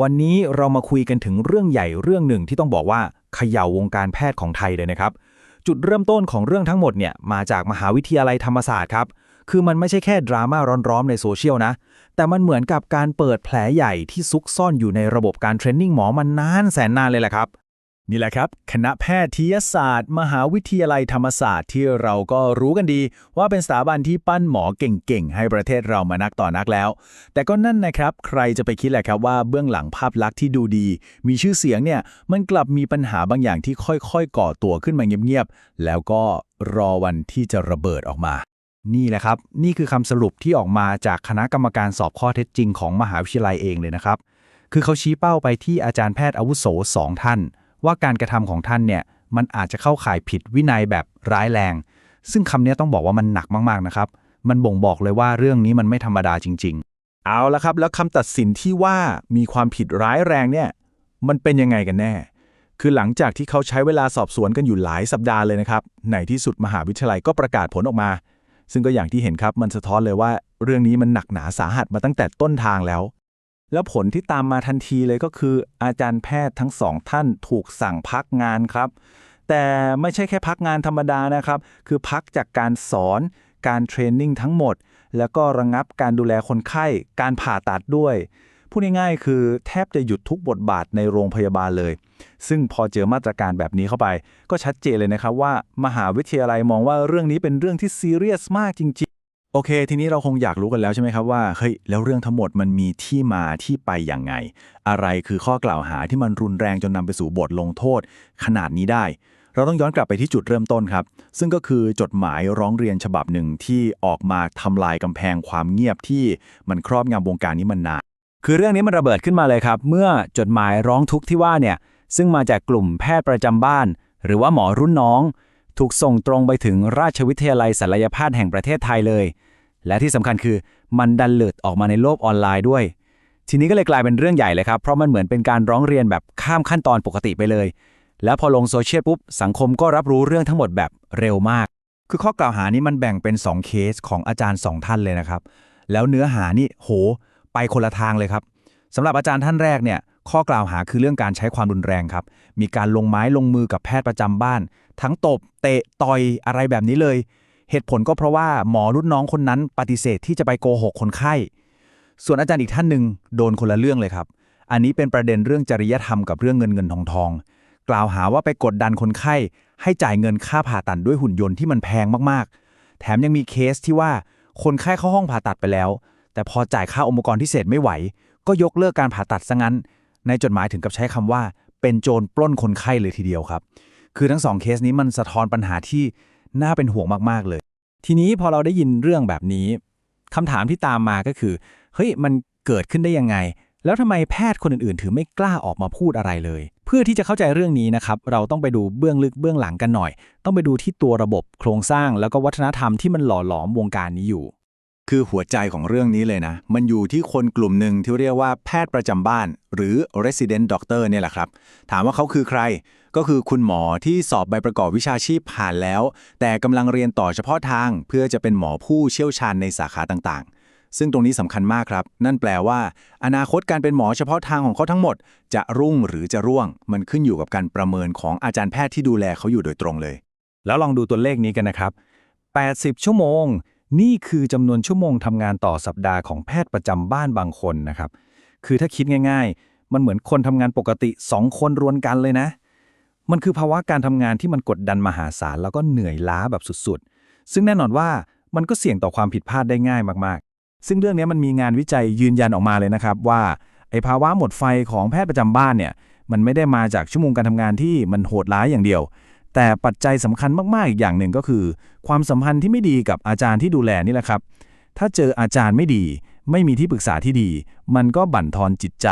วันนี้เรามาคุยกันถึงเรื่องใหญ่เรื่องหนึ่งที่ต้องบอกว่าเขย่าวงการแพทย์ของไทยเลยนะครับ จุดเริ่มต้นของเรื่องทั้งหมดเนี่ยมาจากมหาวิทยาลัยธรรมศาสตร์ครับ คือมันไม่ใช่แค่ดราม่าร้อนๆในโซเชียลนะ แต่มันเหมือนกับการเปิดแผลใหญ่ที่ซุกซ่อนอยู่ในระบบการเทรนนิ่งหมอมานานแสนนานเลยแหละครับ นี่แหละครับ คณะแพทยศาสตร์ มหาวิทยาลัยธรรมศาสตร์ที่เราก็รู้กันดี ว่าเป็นสถาบันที่ปั้นหมอเก่งๆ ให้ประเทศเรามานักต่อนักแล้ว แต่ก็นั่นนะครับ ใครจะไปคิดแหละครับว่าเบื้องหลังภาพลักษณ์ที่ดูดี มีชื่อเสียงเนี่ยมันกลับมีปัญหาบางอย่างที่ค่อยๆ ก่อตัวขึ้นมาเงียบๆแล้วก็รอวันที่จะระเบิดออกมา นี่แหละครับ นี่คือคำสรุปที่ออกมาจากคณะกรรมการสอบข้อเท็จจริงของมหาวิทยาลัยเองเลยนะครับ คือเขาชี้เป้าไปที่อาจารย์แพทย์อาวุโสสองท่าน ว่าการกระทำของท่านเนี่ยมันอาจจะเข้าข่ายผิดวินัยแบบร้ายแรง ซึ่งคำนี้ต้องบอกว่ามันหนักมากๆนะครับ มันบ่งบอกเลยว่าเรื่องนี้มันไม่ธรรมดาจริง ๆ เอาละครับ แล้วคำตัดสินที่ว่ามีความผิดร้ายแรงเนี่ย มันเป็นยังไงกันแน่ คือหลังจากที่เขาใช้เวลาสอบสวนกันอยู่หลายสัปดาห์เลยนะครับ ในที่สุดมหาวิทยาลัยก็ประกาศผลออกมา ซึ่งก็อย่างที่เห็นครับ มันสะท้อนเลยว่า เรื่องนี้มันหนักหนาสาหัสมาตั้งแต่ต้นทางแล้ว แล้วผลที่ตามมาทันทีเลยก็คือ อาจารย์แพทย์ทั้งสองท่านถูกสั่งพักงานครับ แต่ไม่ใช่แค่พักงานธรรมดานะครับ คือพักจากการสอน การเทรนนิ่งทั้งหมด แล้วก็ระงับการดูแลคนไข้ การผ่าตัดด้วยพูดง่ายๆคือแทบจะหยุดทุกบทบาทในโรงพยาบาลเลย ซึ่งพอเจอมาตรการแบบนี้เข้าไป ก็ชัดเจนเลยนะครับว่า มหาวิทยาลัยมองว่าเรื่องนี้เป็นเรื่องที่ซีเรียสมากจริงๆ โอเค ทีนี้เราคงอยากรู้กันแล้วใช่ไหมครับว่าเฮ้ยแล้วเรื่องทั้งหมดมันมีที่มาที่ไปอย่างไง อะไรคือข้อกล่าวหาที่มันรุนแรงจนนำไปสู่บทลงโทษ ขนาดนี้ได้ เราต้องย้อนกลับไปที่จุดเริ่มต้นครับ ซึ่งก็คือจดหมายร้องเรียนฉบับหนึ่งที่ออกมาทำลายกำแพงความเงียบที่มันครอบงำวงการนี้มันนานคือเรื่องนี้มันระเบิดขึ้นมาเลยครับ เมื่อจดหมายร้องทุกข์ที่ว่าเนี่ยซึ่งมาจากกลุ่มแพทย์ประจำบ้าน หรือว่าหมอรุ่นน้อง ถูกส่งตรงไปถึงราชวิทยาลัยศัลยแพทย์แห่งประเทศไทยเลย และที่สำคัญคือมันดันเลิดออกมาในโลกออนไลน์ด้วย ทีนี้ก็เลยกลายเป็นเรื่องใหญ่เลยครับ เพราะมันเหมือนเป็นการร้องเรียนแบบข้ามขั้นตอนปกติไปเลย แล้วพอลงโซเชียลปุ๊บสังคมก็รับรู้เรื่องทั้งหมดแบบเร็วมาก คือข้อกล่าวหานี้มันแบ่งเป็น 2 เคสของอาจารย์ 2 ท่านเลยนะครับ แล้วเนื้อหานี่โห ไปคนละทางเลยครับสำหรับอาจารย์ท่านแรกเนี่ยข้อกล่าวหาคือเรื่องการใช้ความรุนแรงครับ มีการลงไม้ลงมือกับแพทย์ประจำบ้าน ทั้งตบ เตะ ต่อยอะไรแบบนี้เลย เหตุผลก็เพราะว่าหมอรุ่นน้องคนนั้นปฏิเสธที่จะไปโกหกคนไข้ ส่วนอาจารย์อีกท่านหนึ่งโดนคนละเรื่องเลยครับ อันนี้เป็นประเด็นเรื่องจริยธรรมกับเรื่องเงินเงินทองทอง กล่าวหาว่าไปกดดันคนไข้ ให้จ่ายเงินค่าผ่าตัดด้วยหุ่นยนต์ที่มันแพงมากๆ แถมยังมีเคสที่ว่าคนไข้เข้าห้องผ่าตัดไปแล้ว แต่พอจ่ายค่าอุปกรณ์พิเศษไม่ไหว ก็ยกเลิกการผ่าตัดซะงั้น ในจดหมายถึงกับใช้คำว่า เป็นโจรปล้นคนไข้เลยทีเดียวครับ คือทั้งสองเคสนี้มันสะท้อนปัญหาที่น่าเป็นห่วงมากๆเลย ทีนี้พอเราได้ยินเรื่องแบบนี้คำถามที่ตามมาก็คือ เฮ้ย มันเกิดขึ้นได้ยังไง แล้วทำไมแพทย์คนอื่นๆถือไม่กล้าออกมาพูดอะไรเลย เพื่อที่จะเข้าใจเรื่องนี้นะครับ เราต้องไปดูเบื้องลึกเบื้องหลังกันหน่อย ต้องไปดูที่ตัวระบบโครงสร้างแล้วก็วัฒนธรรมที่มันหล่อหลอมวงการนี้อยู่ คือหัวใจของเรื่องนี้เลยนะ มันอยู่ที่คนกลุ่มหนึ่งที่เรียกว่าแพทย์ประจำบ้าน หรือ resident doctor เนี่ยแหละครับ ถามว่าเขาคือใคร ก็คือคุณหมอที่สอบใบประกอบวิชาชีพผ่านแล้ว แต่กำลังเรียนต่อเฉพาะทาง เพื่อจะเป็นหมอผู้เชี่ยวชาญในสาขาต่างๆ ซึ่งตรงนี้สำคัญมากครับ นั่นแปลว่า อนาคตการเป็นหมอเฉพาะทางของเขาทั้งหมด จะรุ่งหรือจะร่วง มันขึ้นอยู่กับการประเมินของอาจารย์แพทย์ที่ดูแลเขาอยู่โดยตรงเลย แล้วลองดูตัวเลขนี้กันนะครับ 80 ชั่วโมง นี่คือจำนวนชั่วโมงทำงานต่อสัปดาห์ของแพทย์ประจำบ้านบางคนนะครับ คือถ้าคิดง่าย ๆ มันเหมือนคนทำงานปกติ 2 คนรวนกันเลยนะ มันคือภาวะการทำงานที่มันกดดันมหาศาลแล้วก็เหนื่อยล้าแบบสุดๆ ซึ่งแน่นอนว่ามันก็เสี่ยงต่อความผิดพลาดได้ง่ายมากๆ ซึ่งเรื่องนี้มันมีงานวิจัยยืนยันออกมาเลยนะครับว่าไอ้ภาวะหมดไฟของแพทย์ประจำบ้านเนี่ยมันไม่ได้มาจากชั่วโมงการทำงานที่มันโหดร้ายอย่างเดียว แต่ปัจจัยสำคัญมากๆอีกอย่างหนึ่งก็คือ ความสัมพันธ์ที่ไม่ดีกับอาจารย์ที่ดูแลนี่แหละครับ ถ้าเจออาจารย์ไม่ดี ไม่มีที่ปรึกษาที่ดี มันก็บั่นทอนจิตใจ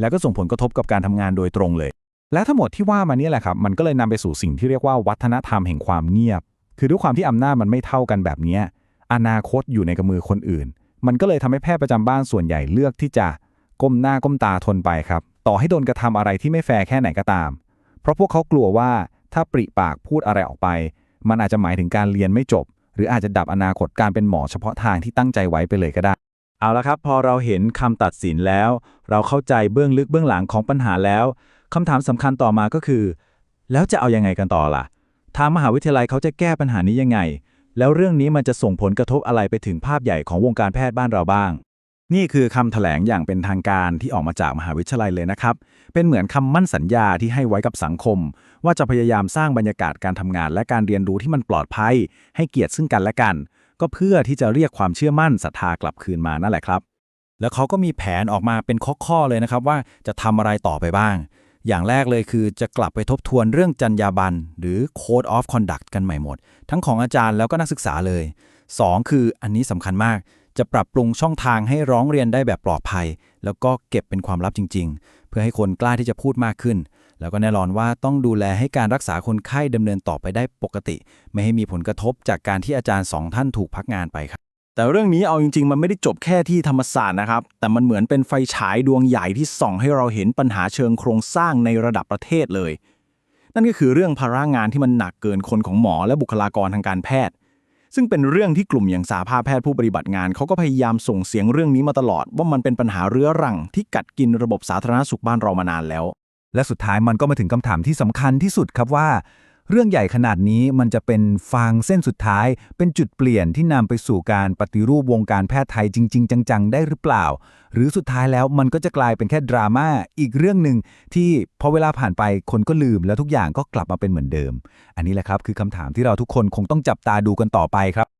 แล้วก็ส่งผลกระทบกับการทำงานโดยตรงเลย และทั้งหมดที่ว่ามานี่แหละครับ มันก็เลยนำไปสู่สิ่งที่เรียกว่าวัฒนธรรมแห่งความเงียบ คือด้วยความที่อำนาจมันไม่เท่ากันแบบนี้อนาคตอยู่ในกำมือคนอื่น มันก็เลยทำให้แพทย์ประจำบ้านส่วนใหญ่เลือกที่จะก้มหน้าก้มตาทนไปครับ ต่อให้โดนกระทำอะไรที่ไม่แฟร์แค่ไหนก็ตาม เพราะพวกเขากลัวว่าถ้าปริปากพูดอะไรออกไป มันอาจจะหมายถึงการเรียนไม่จบ หรืออาจจะดับอนาคตการเป็นหมอเฉพาะทางที่ตั้งใจไว้ไปเลยก็ได้ เอาละครับพอเราเห็นคำตัดสินแล้ว เราเข้าใจเบื้องลึกเบื้องหลังของปัญหาแล้วคำถามสำคัญต่อมาก็คือ แล้วจะเอายังไงกันต่อล่ะ ทางมหาวิทยาลัยเขาจะแก้ปัญหานี้ยังไง แล้วเรื่องนี้มันจะส่งผลกระทบอะไรไปถึงภาพใหญ่ของวงการแพทย์บ้านเราบ้าง นี่คือคำแถลงอย่างเป็นทางการที่ออกมาจากมหาวิทยาลัยเลยนะครับ เป็นเหมือนคำมั่นสัญญาที่ให้ไว้กับสังคม ว่าจะพยายามสร้างบรรยากาศการทำงาน และการเรียนรู้ที่มันปลอดภัย ให้เกียรติซึ่งกันและกัน ก็เพื่อที่จะเรียกความเชื่อมั่นศรัทธากลับคืนมานั่นแหละครับ แล้วเขาก็มีแผนออกมาเป็นข้อๆเลยนะครับว่าจะทำอะไรต่อไปบ้าง อย่างแรกเลยคือจะกลับไปทบทวนเรื่องจรรยาบรรณหรือ Code of Conduct กันใหม่หมด ทั้งของอาจารย์แล้วก็นักศึกษาเลย 2 คืออันนี้สำคัญมากจะปรับปรุงช่องทางให้ร้องเรียนได้แบบปลอดภัย แล้วก็เก็บเป็นความลับจริง ๆ เพื่อให้คนกล้าที่จะพูดมากขึ้น แล้วก็แน่นอนว่าต้องดูแลให้การรักษาคนไข้ดำเนินต่อไปได้ปกติ ไม่ให้มีผลกระทบจากการที่อาจารย์สองท่านถูกพักงานไปครับ แต่เรื่องนี้เอาจริง ๆ มันไม่ได้จบแค่ที่ธรรมศาสตร์นะครับ แต่มันเหมือนเป็นไฟฉายดวงใหญ่ที่ส่องให้เราเห็นปัญหาเชิงโครงสร้างในระดับประเทศเลย นั่นก็คือเรื่องภาระงานที่มันหนักเกินคนของหมอและบุคลากรทางการแพทย์ซึ่งเป็นเรื่องที่กลุ่มอย่างสาภาพแพทย์ผู้ปฏิบัติงานเขาก็พยายามส่งเสียงเรื่องนี้มาตลอด ว่ามันเป็นปัญหาเรื้อรังที่กัดกินระบบสาธารณสุขบ้านเรามานานแล้ว และสุดท้ายมันก็มาถึงคำถามที่สำคัญที่สุดครับว่า เรื่องใหญ่ขนาดนี้มันจะเป็นฟางเส้นสุดท้าย เป็นจุดเปลี่ยนที่นำไปสู่การปฏิรูปวงการแพทย์ไทยจริง ๆ จัง ๆ ได้หรือเปล่า หรือสุดท้ายแล้วมันก็จะกลายเป็นแค่ดราม่าอีกเรื่องหนึ่งที่พอเวลาผ่านไปคนก็ลืมแล้วทุกอย่างก็กลับมาเป็นเหมือนเดิม อันนี้แหละครับคือคำถามที่เราทุกคนคงต้องจับตาดูกันต่อไปครับ